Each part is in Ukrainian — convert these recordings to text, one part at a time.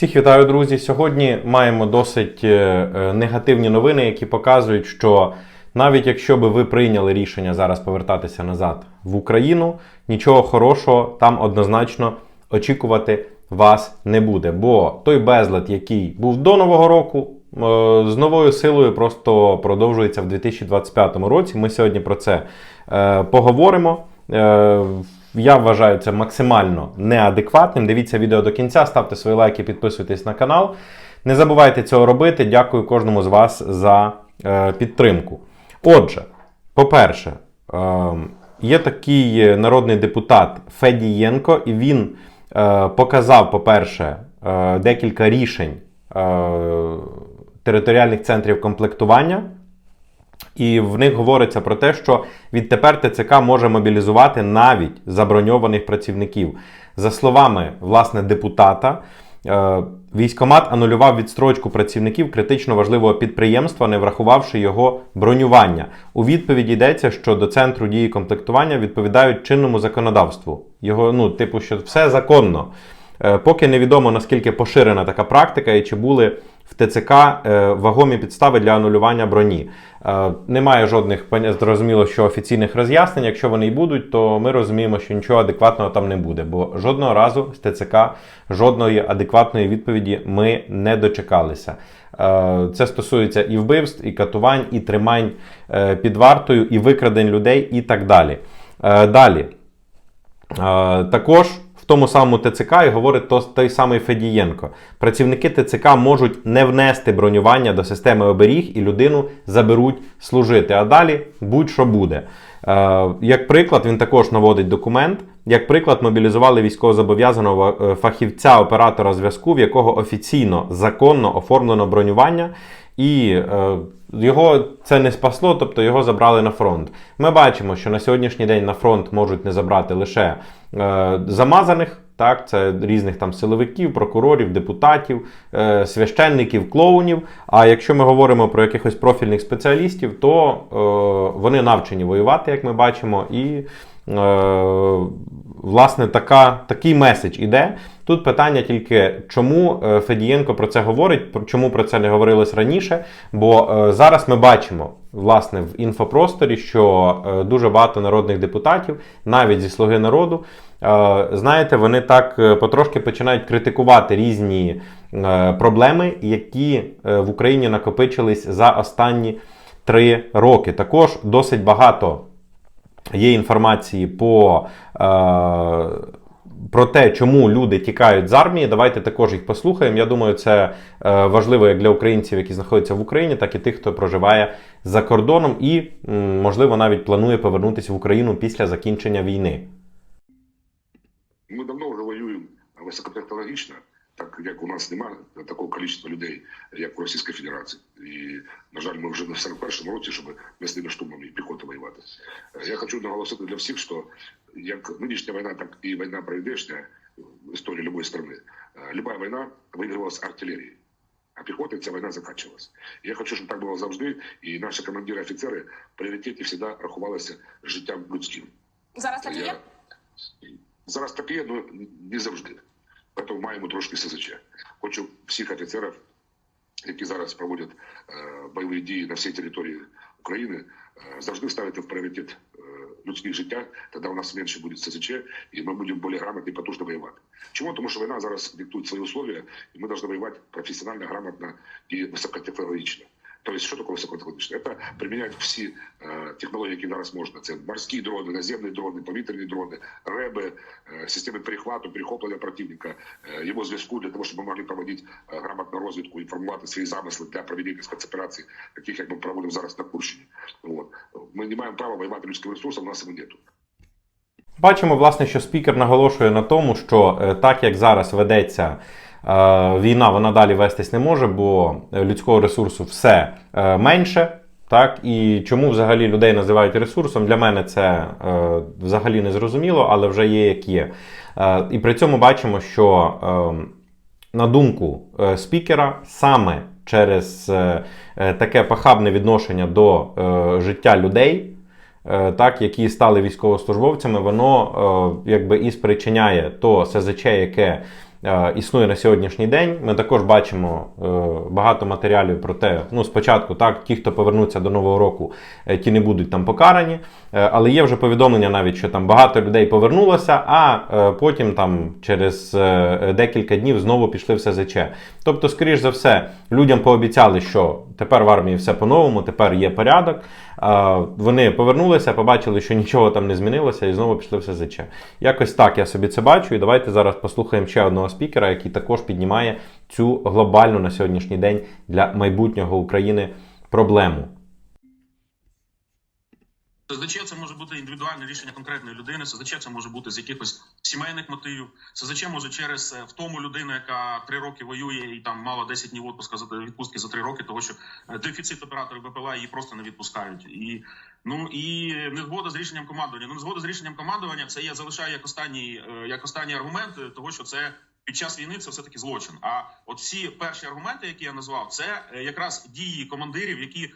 Всіх вітаю, друзі. Сьогодні маємо досить е, е, негативні новини, які показують, що навіть якщо би ви прийняли рішення зараз повертатися назад в Україну, нічого хорошого там однозначно очікувати вас не буде. Бо той безлад, який був до Нового року, е, з новою силою просто продовжується в 2025 році. Ми сьогодні про це поговоримо. Я вважаю це максимально неадекватним. Дивіться відео до кінця, ставте свої лайки, підписуйтесь на канал. Не забувайте цього робити. Дякую кожному з вас за е, підтримку. Отже, по-перше, е, є такий народний депутат Федієнко, і він е, показав, по-перше, е, декілька рішень е, територіальних центрів комплектування. І в них говориться про те, що відтепер ТЦК може мобілізувати навіть заброньованих працівників. За словами власне депутата, е, військомат анулював відстрочку працівників критично важливого підприємства, не врахувавши його бронювання. У відповіді йдеться, що до центру дії комплектування відповідають чинному законодавству. Його, ну, типу, що все законно. Е, Поки невідомо наскільки поширена така практика і чи були в ТЦК е, вагомі підстави для анулювання броні. Е, Немає жодних зрозуміло, що офіційних роз'яснень. Якщо вони й будуть, то ми розуміємо, що нічого адекватного там не буде. Бо жодного разу з ТЦК жодної адекватної відповіді ми не дочекалися. Е, Це стосується і вбивств, і катувань, і тримань під вартою, і викрадень людей, і так далі. Далі. Також тому самому ТЦК і говорить то- той самий Федієнко. Працівники ТЦК можуть не внести бронювання до системи оберіг і людину заберуть служити. А далі будь-що буде. Е, Як приклад, він також наводить документ. Як приклад, мобілізували військовозобов'язаного е, фахівця оператора зв'язку, в якого офіційно законно оформлено бронювання, і е, його це не спасло, тобто його забрали на фронт. Ми бачимо, що на сьогоднішній день на фронт можуть не забрати лише е, замазаних. Так, це різних там силовиків, прокурорів, депутатів, е, священників, клоунів. А якщо ми говоримо про якихось профільних спеціалістів, то е, вони навчені воювати, як ми бачимо, і е, власне така, такий меседж іде. Тут питання тільки, чому е, Федієнко про це говорить, чому про це не говорилось раніше. Бо е, зараз ми бачимо власне в інфопросторі, що е, дуже багато народних депутатів, навіть зі слуги народу, знаєте, вони так потрошки починають критикувати різні проблеми, які в Україні накопичились за останні три роки. Також досить багато є інформації по. Е, про те, чому люди тікають з армії, давайте також їх послухаємо. Я думаю, це е, важливо як для українців, які знаходяться в Україні, так і тих, хто проживає за кордоном і, можливо, навіть планує повернутися в Україну після закінчення війни. Ми давно вже воюємо високотехнологічно, так як у нас немає такого кількості людей, як в Російській Федерації. І, на жаль, ми вже на 41-му році, щоб веснями штурмами і піхоти воювати. Е, Я хочу наголосити для всіх, що як нинішня війна, так і війна пройдешня в історії будь-якої країни. Люба війна вигравалась артилерією. А піхоти ця війна закінчилась. Я хочу, щоб так було завжди, і наші командири, офіцери в пріоритеті завжди рахувалися життям людським. Зараз так і є? Я- Зараз так і є, але не завжди. Тому маємо трошки СЗЧ. Хочу всіх офіцерів, які зараз проводять е, бойові дії на всій території України, е, завжди ставити в пріоритет е, людських життя. Тоді у нас менше буде СЗЧ, і ми будемо більш грамотно і потужно воювати. Чому? Тому що війна зараз диктує свої условия, і ми повинні воювати професіонально, грамотно і високотехнологічно. Тобто, що таке високотехнологічно? Це приміняють всі е, технології, які зараз можна. Це морські дрони, наземні дрони, повітряні дрони, реби, е, системи перехвату, перехоплення противника, е, його зв'язку для того, щоб ми могли проводити е, грамотну розвідку, інформувати свої замисли для проведення спецоперацій, таких як ми проводимо зараз на Курщині. От. Ми не маємо права воювати людським ресурсом, у нас його нету. Бачимо, власне, що спікер наголошує на тому, що е, так як зараз ведеться війна, вона далі вестись не може, бо е, людського ресурсу все е, менше. Так, і чому взагалі людей називають ресурсом, для мене це е, взагалі не зрозуміло, але вже є як є. Е, і при цьому бачимо, що е, на думку е, спікера, саме через е, е, таке пахабне відношення до е, життя людей, е, так, які стали військовослужбовцями, воно е, якби і спричиняє то СЗЧ, яке е, існує на сьогоднішній день. Ми також бачимо е, багато матеріалів про те, ну спочатку, так, ті, хто повернуться до нового року, е, ті не будуть там покарані. Е, але є вже повідомлення навіть, що там багато людей повернулося, а е, потім там через е, декілька днів знову пішли в СЗЧ. Тобто, скоріш за все, людям пообіцяли, що тепер в армії все по-новому, тепер є порядок. Вони повернулися, побачили, що нічого там не змінилося, і знову пішли в СЗЧ. Якось так я собі це бачу. І давайте зараз послухаємо ще одного спікера, який також піднімає цю глобальну на сьогоднішній день для майбутнього України проблему. СЗЧ це може бути індивідуальне рішення конкретної людини. СЗЧ це може бути з якихось сімейних мотивів. СЗЧ може через е, втому людини, яка три роки воює і там мала 10 днів відпуска за відпустки за три роки, того що е, дефіцит операторів БПЛА її просто не відпускають. І ну і незгода з рішенням командування. Ну незгода з рішенням командування це я залишаю як останній е, як останній аргумент, того що це. Під час війни це все таки злочин. А от всі перші аргументи, які я назвав, це якраз дії командирів, які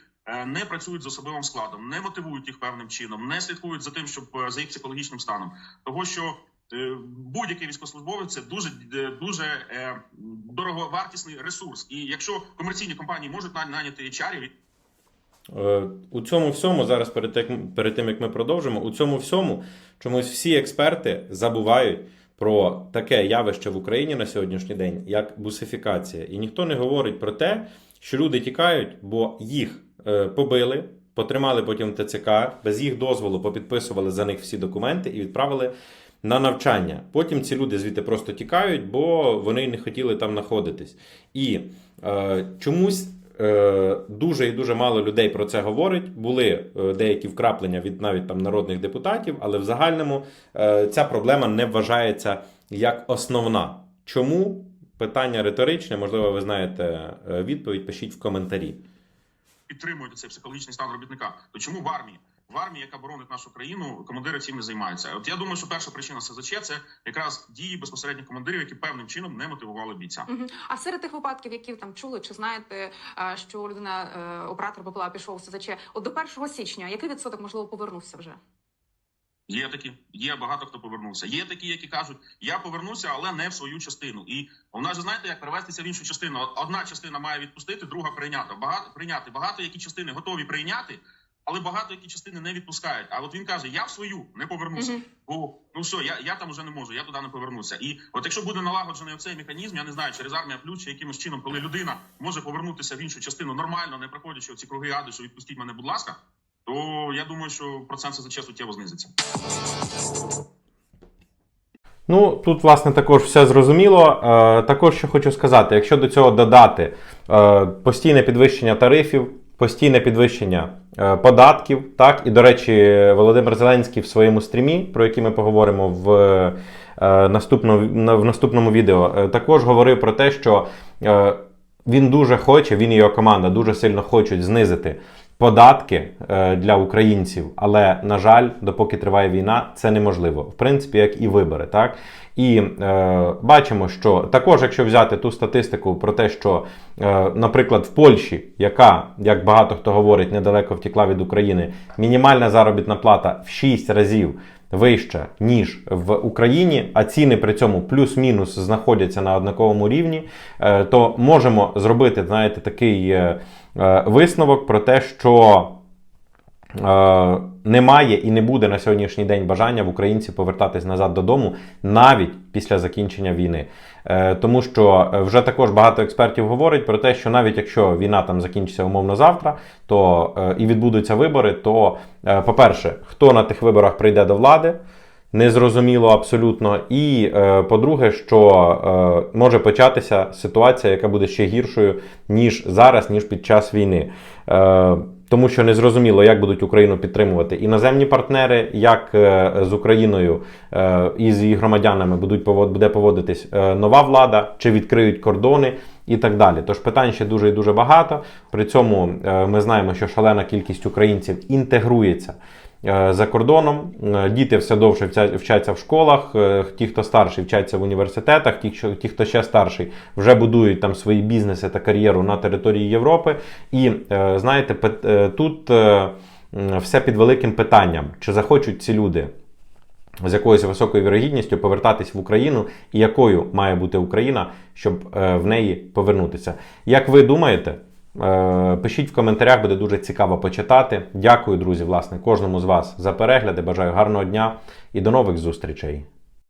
не працюють з особовим складом, не мотивують їх певним чином, не слідкують за тим, щоб е, за їх психологічним станом. Того що е, будь-який військовослужбовець це дуже е, дуже е, дороговартісний ресурс. І якщо комерційні компанії можуть наняти Е, У цьому всьому, зараз перед тим, як ми продовжимо, у цьому всьому чомусь всі експерти забувають про таке явище в Україні на сьогоднішній день, як бусифікація. І ніхто не говорить про те, що люди тікають, бо їх е, побили, потримали потім ТЦК, без їх дозволу попідписували за них всі документи і відправили на навчання. Потім ці люди звідти просто тікають, бо вони не хотіли там знаходитись. І е, чомусь е, дуже і дуже мало людей про це говорить. Були е, деякі вкраплення від навіть там народних депутатів, але в загальному е, ця проблема не вважається як основна. Чому? Питання риторичне, можливо, ви знаєте е, відповідь. Пишіть в коментарі. Підтримують цей психологічний стан робітника, то чому в армії? В армії, яка боронить нашу країну, командири цим не займаються. От я думаю, що перша причина СЗЧ це якраз дії безпосередніх командирів, які певним чином не мотивували бійця. Угу. А серед тих випадків, які там чули, чи знаєте, що людина е, оператор БПЛА пішов в СЗЧ, от до 1 січня, який відсоток можливо повернувся вже? Є такі, є багато хто повернувся. Є такі, які кажуть, я повернуся, але не в свою частину. І у нас же знаєте, як перевестися в іншу частину. Одна частина має відпустити, друга прийняти. Багато прийняти. Багато які частини готові прийняти, але багато які частини не відпускають. А от він каже: я в свою не повернуся. Мгм. Бо ну все, я, я там вже не можу, я туди не повернуся. І от якщо буде налагоджений оцей механізм, я не знаю, через армія плюс чи якимось чином, коли людина може повернутися в іншу частину нормально, не проходячи оці круги ади, що відпустіть мене, будь ласка, то я думаю, що процент СЗЧ суттєво знизиться. Ну, тут, власне, також все зрозуміло. Е, також що хочу сказати, якщо до цього додати е, постійне підвищення тарифів, постійне підвищення е, податків, так, і, до речі, Володимир Зеленський в своєму стрімі, про який ми поговоримо в, е, наступному, в наступному відео, е, також говорив про те, що е, він дуже хоче, він і його команда дуже сильно хочуть знизити податки е, для українців, але на жаль, допоки триває війна, це неможливо. В принципі, як і вибори, так. І е, бачимо, що також, якщо взяти ту статистику про те, що, е, наприклад, в Польщі, яка, як багато хто говорить, недалеко втекла від України, мінімальна заробітна плата в 6 разів вища, ніж в Україні, а ціни при цьому плюс-мінус знаходяться на однаковому рівні, е, то можемо зробити, знаєте, такий е, висновок про те, що е, немає і не буде на сьогоднішній день бажання в українців повертатись назад додому навіть після закінчення війни. Е, тому що е, вже також багато експертів говорять про те, що навіть якщо війна там закінчиться умовно завтра, то е, і відбудуться вибори, то, е, по-перше, хто на тих виборах прийде до влади, незрозуміло абсолютно. І е, по-друге, що е, може початися ситуація, яка буде ще гіршою, ніж зараз, ніж під час війни. Е, тому що незрозуміло, як будуть Україну підтримувати іноземні партнери, як е, з Україною е, і з її громадянами будуть буде поводитись е, нова влада, чи відкриють кордони і так далі. Тож питань ще дуже і дуже багато. При цьому ми знаємо, що шалена кількість українців інтегрується за кордоном. Е, Діти все довше вча- вчаться в школах. е, Ті, хто старший, вчаться в університетах. Ті, хто ще старший, вже будують там свої бізнеси та кар'єру на території Європи. І е, знаєте, е, тут е, все під великим питанням, чи захочуть ці люди з якоюсь високою вірогідністю повертатись в Україну, і якою має бути Україна, щоб е, в неї повернутися. Як ви думаєте? Е, Пишіть в коментарях, буде дуже цікаво почитати. Дякую, друзі, власне, кожному з вас за перегляди. Бажаю гарного дня і до нових зустрічей.